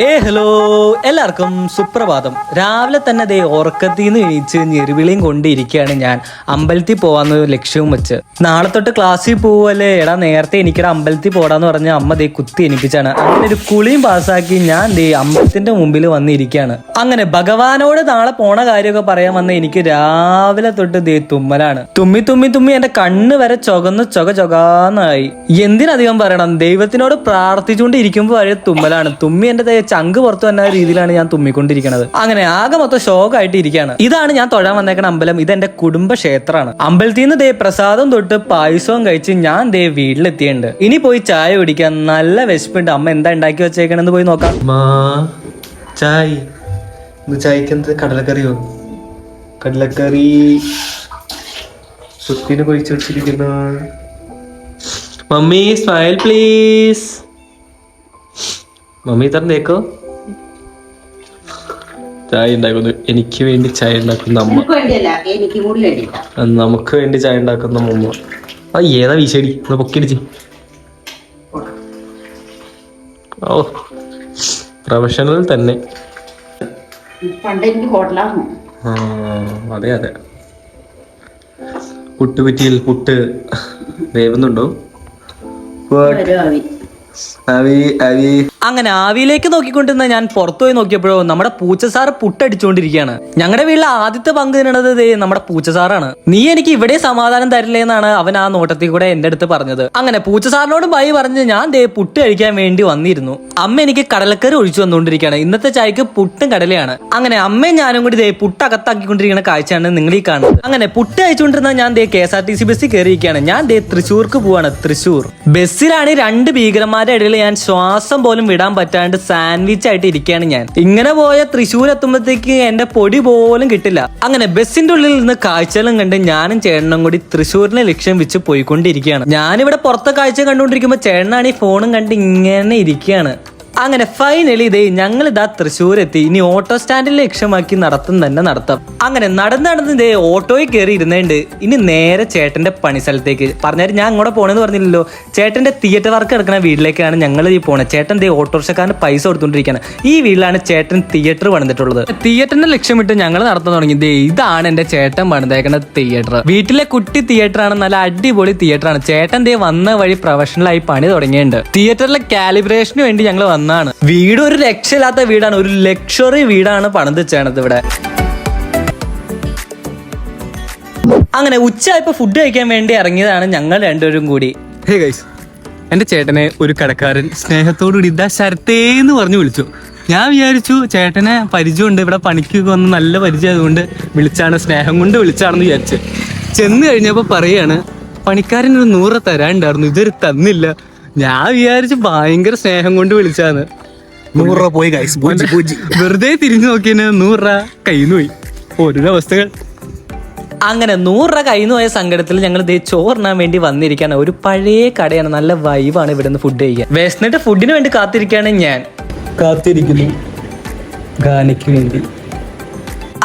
ഏ ഹലോ. എല്ലാവർക്കും സുപ്രഭാതം. രാവിലെ തന്നെ ദേ ഉറക്കത്തിൽ നിന്ന് എണീച്ച് ഞെരുവിളിയും കൊണ്ടിരിക്കുകയാണ് ഞാൻ. അമ്പലത്തിൽ പോവാന്ന് ലക്ഷ്യവും വെച്ച്. നാളെ തൊട്ട് ക്ലാസ്സിൽ പോവല്ലേ? എടാ നേരത്തെ എനിക്കിട അമ്പലത്തിൽ പോടാന്ന് പറഞ്ഞ അമ്മ ദേ കുത്തി എനിപ്പിച്ചാണ് അങ്ങനെ ഒരു കുളിയും പാസ്സാക്കി ഞാൻ ദേ അമ്പലത്തിന്റെ മുമ്പിൽ വന്നിരിക്കുകയാണ്. അങ്ങനെ ഭഗവാനോട് നാളെ പോണ കാര്യമൊക്കെ പറയാൻ വന്ന എനിക്ക് രാവിലെ തൊട്ട് ദേ തുമ്മലാണ്. തുമ്മി തുമ്മി തുമ്മി എന്റെ കണ്ണ് വരെ ചുകന്ന് ചുക ചുകാന്നായി. എന്തിനധികം പറയണം? ദൈവത്തിനോട് പ്രാർത്ഥിച്ചുകൊണ്ട് ഇരിക്കുമ്പോൾ വരെ തുമ്മലാണ്. തുമ്മി എന്റെ ചങ്ക് പുറത്തു വന്ന രീതിയിലാണ് ഞാൻ തുമ്മിക്കൊണ്ടിരിക്കുന്നത് അങ്ങനെ ആകെ മൊത്തം ഷോക്കായിട്ട് ഇരിക്കുകയാണ്. ഇതാണ് ഞാൻ തൊഴാൻ വന്നേക്കുന്ന അമ്പലം. ഇത് എന്റെ കുടുംബ ക്ഷേത്രമാണ് അമ്പലത്തിൽ നിന്ന് ദേ പ്രസാദം തൊട്ട് പായസവും കഴിച്ച് ഞാൻ ദേ വീട്ടിലെത്തിയുണ്ട് ഇനി പോയി ചായ കുടിക്കാൻ നല്ല വിശപ്പുണ്ട്. അമ്മ എന്താ ഉണ്ടാക്കി വെച്ചേക്കണെന്ന് പോയി നോക്കാം. ചായ്. ചായക്ക് എന്ത്? കടലക്കറിയോ? കടലക്കറി സുത്തിന് കൊഴിച്ചു മമ്മി സ്മൈൽ പ്ലീസ് മമ്മി തന്നേക്കോ ചായ ഉണ്ടാക്കുന്നു. എനിക്ക് വേണ്ടി ചായ ഉണ്ടാക്കുന്ന അമ്മ. നമുക്ക് വേണ്ടി ചായ ഉണ്ടാക്കുന്ന അമ്മ. ആ ഏതാ വീശടി? ഒന്ന് പൊക്കിടിച്ച് ഓ പ്രൊഫഷണൽ തന്നെ. അതെ അതെ. പുട്ട് പുറ്റിയിൽ പുട്ട് വേവുന്നുണ്ടോ? അങ്ങനെ ആവിയിലേക്ക് നോക്കിക്കൊണ്ടിരുന്ന ഞാൻ പുറത്തു പോയി നോക്കിയപ്പോഴോ നമ്മുടെ പൂച്ച സാറ് പുട്ടടിച്ചുകൊണ്ടിരിക്കുകയാണ്. ഞങ്ങളുടെ വീട്ടിലെ ആദ്യത്തെ പങ്ക് തിന്നണത് നമ്മുടെ പൂച്ച സാറാണ്. നീ എനിക്ക് ഇവിടെ സമാധാനം തരില്ലേ എന്നാണ് അവൻ ആ നോട്ടത്തിൽ കൂടെ എന്റെ അടുത്ത് പറഞ്ഞത്. അങ്ങനെ പൂച്ച സാറിനോട് ബൈ പറഞ്ഞ് ഞാൻ ദേ പുട്ട് കഴിക്കാൻ വേണ്ടി വന്നിരുന്നു. അമ്മ എനിക്ക് കടലക്കറി ഒഴിച്ചു വന്നുകൊണ്ടിരിക്കുകയാണ് ഇന്നത്തെ ചായക്ക് പുട്ടും കടലയാണ്. അങ്ങനെ അമ്മയും ഞാനും കൂടി ദേ പുട്ട് അകത്താക്കിക്കൊണ്ടിരിക്കുന്ന കാഴ്ചയാണ് നിങ്ങൾ ഈ കാണുന്നത്. അങ്ങനെ പുട്ട് അയച്ചുകൊണ്ടിരുന്ന ഞാൻ ദേ K S R T C ബസ്സിൽ കയറിയിരിക്കുകയാണ്. ഞാൻ ദേ തൃശ്ശൂർക്ക് പോവാണ്. തൃശ്ശൂർ ബസ്സിലാണ് രണ്ട് ഭീകരന്മാരുടെ ഇടയിൽ ഞാൻ ശ്വാസം പോലും വിടാൻ പറ്റാണ്ട് സാൻഡ്വിച്ച് ആയിട്ട് ഇരിക്കുകയാണ് ഞാൻ. ഇങ്ങനെ പോയ തൃശ്ശൂർ എത്തുമ്പോഴത്തേക്ക് എന്റെ പൊടി പോലും കിട്ടില്ല. അങ്ങനെ ബസ്സിന്റെ ഉള്ളിൽ നിന്ന് കാഴ്ചകളും കണ്ട് ഞാനും ചേട്ടനും കൂടി തൃശ്ശൂരിനെ ലക്ഷ്യം വെച്ച് പോയിക്കൊണ്ടിരിക്കുകയാണ്. ഞാനിവിടെ പുറത്തെ കാഴ്ച കണ്ടുകൊണ്ടിരിക്കുമ്പോൾ ചേട്ടനാണ് ഈ ഫോണും കണ്ട് ഇങ്ങനെ ഇരിക്കുകയാണ്. അങ്ങനെ ഫൈനലി ഇതേ ഞങ്ങൾ ഇതാ തൃശ്ശൂർ എത്തി ഇനി ഓട്ടോ സ്റ്റാൻഡിൽ ലക്ഷ്യമാക്കി നടത്തും തന്നെ നടത്താം. അങ്ങനെ നടന്ന് നടന്ന് ഇതേ ഓട്ടോയിൽ കയറി ഇരുന്നുണ്ട്. ഇനി നേരെ ചേട്ടന്റെ പണി സ്ഥലത്തേക്ക്. പറഞ്ഞാൽ ഞാൻ അങ്ങോട്ട് പോണെന്ന് പറഞ്ഞില്ലല്ലോ. ചേട്ടന്റെ തിയേറ്റർ വർക്ക് എടുക്കുന്ന വീട്ടിലേക്കാണ് ഞങ്ങൾ ഈ പോണത് ചേട്ടൻ ദേ ഓട്ടോറിക്ഷക്കാരന് പൈസ കൊടുത്തോണ്ടിരിക്കുകയാണ് ഈ വീട്ടിലാണ് ചേട്ടൻ തിയേറ്റർ പണിതിട്ടുള്ളത്. തിയേറ്ററിന്റെ ലക്ഷ്യമിട്ട് ഞങ്ങൾ നടത്താൻ തുടങ്ങി. ദേ ഇതാണ് എന്റെ ചേട്ടൻ പണിതേക്കുന്ന തിയേറ്റർ വീട്ടിലെ കുട്ടി തിയേറ്റർ ആണ്. നല്ല അടിപൊളി തിയേറ്റർ ആണ്. ചേട്ടൻ ദേ വന്ന വഴി പ്രൊഫഷണൽ ആയി പണി തുടങ്ങിയിട്ടുണ്ട്. തിയേറ്ററിലെ കാലിബ്രേഷന് വേണ്ടി ഞങ്ങൾ വന്നതാണ് വീട് ഒരു രക്ഷയില്ലാത്ത വീടാണ്. ഒരു ലക്ഷറി വീടാണ് പണിത് ചെയ്യണത് ഇവിടെ. അങ്ങനെ ഉച്ചയായപ്പോ ഫുഡ് കഴിക്കാൻ വേണ്ടി ഇറങ്ങിയതാണ് ഞങ്ങൾ രണ്ടുപേരും കൂടി. ഹേ ചേട്ടനെ ഒരു കടക്കാരൻ സ്നേഹത്തോടുകൂടി ഇതാ ശരത്തേന്ന് പറഞ്ഞു വിളിച്ചു. ഞാൻ വിചാരിച്ചു ചേട്ടനെ പരിചയമുണ്ട് ഇവിടെ പണിക്കൊക്കെ വന്ന് നല്ല പരിചയം വിളിച്ചാണ് സ്നേഹം കൊണ്ട് വിളിച്ചാണെന്ന് വിചാരിച്ച്. ചെന്ന് കഴിഞ്ഞപ്പോൾ പറയാണ് പണിക്കാരൻ ഒരു നൂറ് തരാനുണ്ടായിരുന്നു ഇതൊരു തന്നില്ല. ഞാൻ വിചാരിച്ചു ഭയങ്കര സ്നേഹം കൊണ്ട് വിളിച്ചാന്ന് നൂറ് രൂപ പോയി ഗൈസ് പൂജി പൂജി വെറുതെ തിരിഞ്ഞു നോക്കിയതിന് നൂറ് രൂപ കയ്യിന്ന് പോയി. ഓരോ അവസ്ഥകൾ അങ്ങനെ നൂറ് രൂപ കയ്യിൽ നിന്ന് പോയ സങ്കടത്തിൽ ഞങ്ങൾ ദേ ചോറിനാൻ വേണ്ടി വന്നിരിക്കുകയാണ്. ഒരു പഴയ കടയാണ്. നല്ല വൈബാണ് ഇവിടെ നിന്ന് ഫുഡ് കഴിക്കാൻ. വിശന്നിട്ട് ഫുഡിന് വേണ്ടി കാത്തിരിക്കുകയാണ് ഞാൻ. കാത്തിരിക്കുന്നു. ഗാനയ്ക്ക് വേണ്ടി.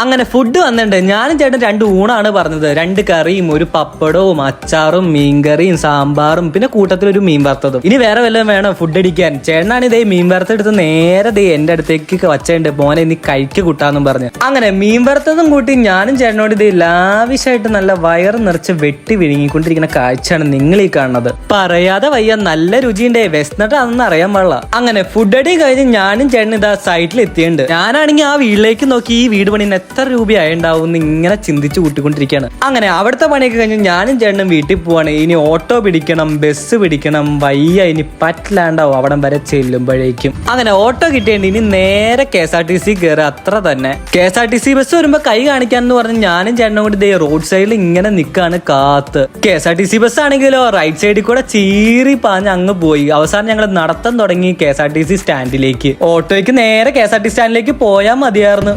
അങ്ങനെ ഫുഡ് വന്നിട്ടുണ്ട്. ഞാനും ചേട്ടൻ രണ്ട് ഊണാണ് പറഞ്ഞത്. രണ്ട് കറിയും ഒരു പപ്പടവും അച്ചാറും മീൻകറിയും സാമ്പാറും പിന്നെ കൂട്ടത്തിൽ ഒരു മീൻ വറുത്തതും. ഇനി വേറെ വല്ലതും വേണം ഫുഡ് അടിക്കാൻ? ചേട്ടനാണ് ഇതേ മീൻ വറുത്തെടുത്ത് നേരെ ദേ എന്റെ അടുത്തേക്ക് വച്ചുണ്ട്. മോനെ ഇനി കഴിക്ക് കൂട്ടാന്നും പറഞ്ഞു. അങ്ങനെ മീൻ വറുത്തതും കൂട്ടി ഞാനും ചേട്ടനോട് ഇത് ലാവിശായിട്ട് നല്ല വയറ് നിറച്ച് വെട്ടി വിഴുങ്ങിക്കൊണ്ടിരിക്കുന്ന കാഴ്ചയാണ് നിങ്ങൾ ഈ കാണുന്നത്. പറയാതെ വയ്യ നല്ല രുചിയുണ്ട്. വെസ്നട്ട് അതൊന്നും അറിയാൻ പാടില്ല. അങ്ങനെ ഫുഡ് അടി കഴിഞ്ഞ് ഞാനും ചേട്ടനും ഇതാ സൈറ്റിൽ എത്തിയിട്ടുണ്ട് ഞാനാണെങ്കിൽ ആ വീട്ടിലേക്ക് നോക്കി ഈ വീട് പണിന് എത്ര രൂപയായിണ്ടാവും എന്ന് ഇങ്ങനെ ചിന്തിച്ചു കൂട്ടിക്കൊണ്ടിരിക്കുകയാണ് അങ്ങനെ അവിടുത്തെ പണിയൊക്കെ കഴിഞ്ഞ് ഞാനും ചേട്ടനും വീട്ടിൽ പോവാണ്. ഇനി ഓട്ടോ പിടിക്കണം ബസ് പിടിക്കണം വയ്യ ഇനി പറ്റില്ലാണ്ടാവും അവിടം വരെ ചെല്ലുമ്പോഴേക്കും. അങ്ങനെ ഓട്ടോ കിട്ടിയുണ്ട്. ഇനി നേരെ K S R T C കയറുക അത്ര തന്നെ. K S R T C bus വരുമ്പോ കൈ കാണിക്കാൻ എന്ന് പറഞ്ഞ് ഞാനും ചേട്ടനും കൂടി ദേ റോഡ് സൈഡിൽ ഇങ്ങനെ നിൽക്കാണ് കാത്ത്. K S R T C bus ആണെങ്കിലോ റൈറ്റ് സൈഡിൽ കൂടെ ചീറി പാഞ്ഞ് അങ്ങ് പോയി. അവസാനം ഞങ്ങൾ നടത്തം തുടങ്ങി K S R T C സ്റ്റാൻഡിലേക്ക് ഓട്ടോയ്ക്ക് നേരെ കെ എസ് ആർ ടി സ്റ്റാൻഡിലേക്ക് പോയാൽ മതിയായിരുന്നു.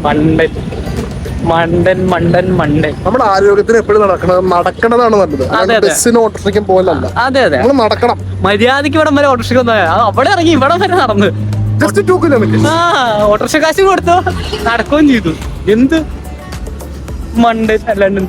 മണ്ടൻ മണ്ടൻ മണ്ടൻ. നമ്മുടെ ആരോഗ്യത്തിന് എപ്പോഴും നടക്കണം നടക്കണതാണ് നല്ലത്. ബസ്സിന് ഓട്ടോറിക്കും പോലല്ല അതെ അതെ. നമ്മൾ നടക്കണം. മര്യാദയ്ക്ക് ഇവിടം വരെ ഓട്ടോറിക്ഷ അവിടെ ഇറങ്ങി ഇവിടെ വരെ നടന്ന്. ജസ്റ്റ് ടു കിലോമീറ്റർ ആ ഓട്ടോറിക്ഷ കാശ് കൊടുത്തു. നടക്കുകയും ചെയ്തു. എന്ത്? മണ്ടൻ അല്ലാണ്ട്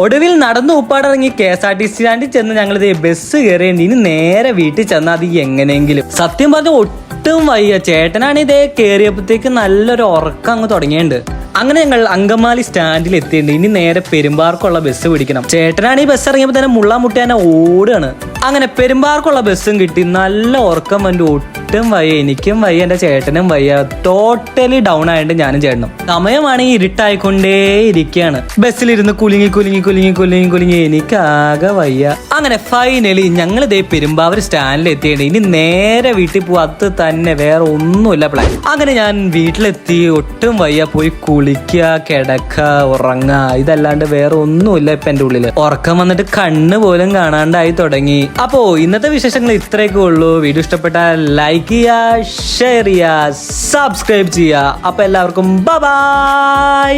ഒടുവിൽ നടന്ന് ഉപ്പാടിറങ്ങി K S R T C സ്റ്റാൻഡിൽ ചെന്ന് ഞങ്ങൾ ബസ് കയറേണ്ടി ഇനി നേരെ വീട്ടിൽ ചെന്നാൽ അത് എങ്ങനെയെങ്കിലും. സത്യം പറഞ്ഞ ഒട്ടും വയ്യ. ചേട്ടനാണ് ഇതേ കയറിയപ്പോഴത്തേക്ക് നല്ലൊരു ഉറക്കം അങ്ങ് തുടങ്ങിയിട്ടുണ്ട്. അങ്ങനെ ഞങ്ങൾ അങ്കമാലി സ്റ്റാൻഡിൽ എത്തിയിട്ടുണ്ട്. ഇനി നേരെ പെരുമ്പാർക്കുള്ള ബസ് പിടിക്കണം. ചേട്ടനാണ് ഈ ബസ് ഇറങ്ങിയപ്പോൾ തന്നെ മുള്ള മുട്ടി തന്നെ ഓടുകയാണ്. അങ്ങനെ പെരുമ്പാർക്കുള്ള ബസ്സും കിട്ടി. നല്ല ഉറക്കം വന്നിട്ട് ഒട്ടും വയ്യ. എനിക്കും വയ്യ. എന്റെ ചേട്ടനും വയ്യ. ടോട്ടലി ഡൗൺ ആയിട്ട് ഞാനും ചേട്ടനും. സമയമാണെങ്കിൽ ഇരുട്ടായിക്കൊണ്ടേ ഇരിക്കുകയാണ് ബസ്സിലിരുന്ന് കുലുങ്ങി കുലുങ്ങി കുലുങ്ങി കുലുങ്ങി കുലുങ്ങി. എനിക്കാകെ വയ്യ. അങ്ങനെ ഫൈനലി ഞങ്ങൾ ഇതേ പെരുമ്പാവൂർ സ്റ്റാൻഡിൽ എത്തിയിട്ട് ഇനി നേരെ വീട്ടിൽ പോവാ. അത് തന്നെ വേറെ ഒന്നുമില്ല പ്ലാൻ അങ്ങനെ ഞാൻ വീട്ടിലെത്തി. ഒട്ടും വയ്യ. പോയി കുളിക്കുക കിടക്ക ഉറങ്ങുക ഇതല്ലാണ്ട് വേറെ ഒന്നുമില്ല ഇപ്പൊ എന്റെ ഉള്ളിൽ. ഉറക്കം വന്നിട്ട് കണ്ണ് പോലും കാണാണ്ടായി തുടങ്ങി. അപ്പോ ഇന്നത്തെ വിശേഷങ്ങൾ ഇത്രയൊക്കെ ഉള്ളൂ. വീഡിയോ ഇഷ്ടപ്പെട്ടാൽ ലൈക്ക് ചെയ്യുക ഷെയർ ചെയ്യുക സബ്സ്ക്രൈബ് ചെയ്യുക. അപ്പൊ എല്ലാവർക്കും ബൈ